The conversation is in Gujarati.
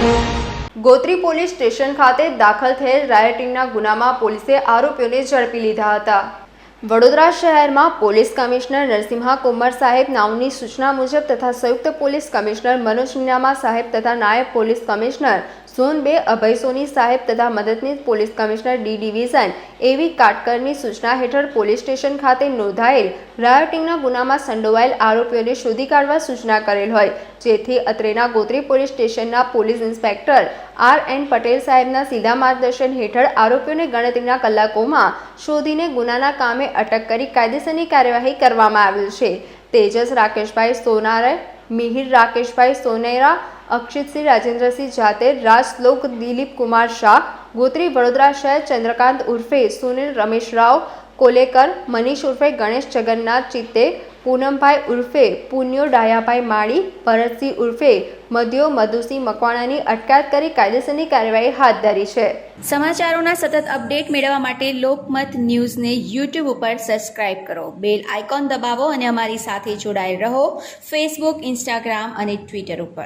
ગોત્રી પોલીસ સ્ટેશન ખાતે દાખલ થયેલ રાયટિંગના ગુનામાં પોલીસે આરોપીઓને ઝડપી લીધા હતા. વડોદરા શહેરમાં પોલીસ કમિશનર નરસિંહા કુમાર સાહેબ નામની સૂચના મુજબ તથા સંયુક્ત પોલીસ કમિશનર મનોજ નિનામા સાહેબ તથા નાયબ પોલીસ કમિશનર ઝોન બે અભય સોની સાહેબ તથા મદદનીશ પોલીસ કમિશનર ડી ડિવિઝન એવી કાટકરની સૂચના હેઠળ પોલીસ સ્ટેશન ખાતે નોંધાયેલ રાયોટિંગના ગુનામાં સંડોવાયેલ આરોપીઓને શોધી કાઢવા સૂચના કરેલ હોય, જેથી અત્રેના ગોત્રી પોલીસ સ્ટેશનના police inspector R N Patel સાહેબના સીધા માર્ગદર્શન હેઠળ આરોપીઓને ગણતરીના કલાકોમાં શોધીને ગુનાના કામે અટક કરી કાયદેસરની કાર્યવાહી કરવામાં આવેલ છે. તેજસ રાકેશભાઈ સોનારે મિહિર, રાકેશભાઈ, સોનેરા, અક્ષિતસિંહ, રાજેન્દ્રસિંહ જાતે, રાજલોક, દિલીપ કુમાર શાહ, ગોત્રી, વડોદરા શહેર, ચંદ્રકાંત ઉર્ફે, સુનિલ રમેશ રાવ, કોલેકર, મનીષ ઉર્ફે, ગણેશ જગન્નાથ ચિત્તે પૂનમભાઈ ઉર્ફે પુન્યો ડાયાભાઈ માળી, ભરતસિંહ ઉર્ફે મધ્યો મધુસિંહ મકવાણાની અટકાયત કરી કાયદેસરની કાર્યવાહી હાથ ધરી છે. સમાચારોના સતત અપડેટ મેળવવા માટે લોકમત ન્યૂઝને યુટ્યુબ ઉપર સબસ્ક્રાઇબ કરો. બેલ આઇકોન દબાવો અને અમારી સાથે જોડાયેલ રહો. ફેસબુક ઇન્સ્ટાગ્રામ અને ટ્વિટર ઉપર.